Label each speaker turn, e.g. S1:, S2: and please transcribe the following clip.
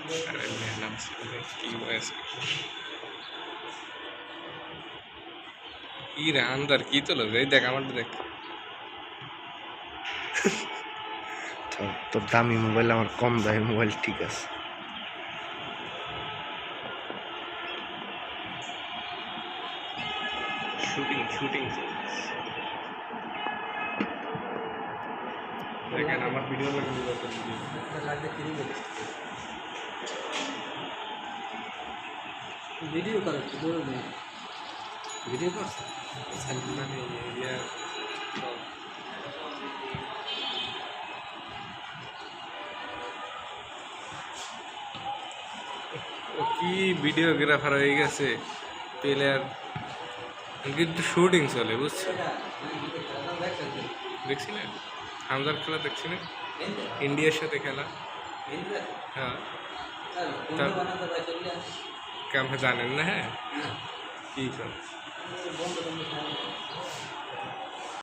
S1: আরে মেহনাম ছেলে কি কি রে আন্দার কি তোলো এই দেখ আমারটা দেখ
S2: তোর দামি মোবাইল আমার কম দামি মোবাইল ঠিক আছে
S1: শুটিং শুটিং আমার ভিডিও লাগে ভিডিও
S3: করে বলে নেই ভিডিও করছে
S1: মানে ইয়ে কি ভিডিওগ্রাফার হয়ে গেছে প্লেয়ার। কিন্তু শুটিং চলে বুঝছ? দেখছি না হামজার খেলা দেখছি না ইন্ডিয়ার সাথে খেলা। হ্যাঁ। কেমন জানেন না হ্যাঁ কি চল
S3: বন্ধ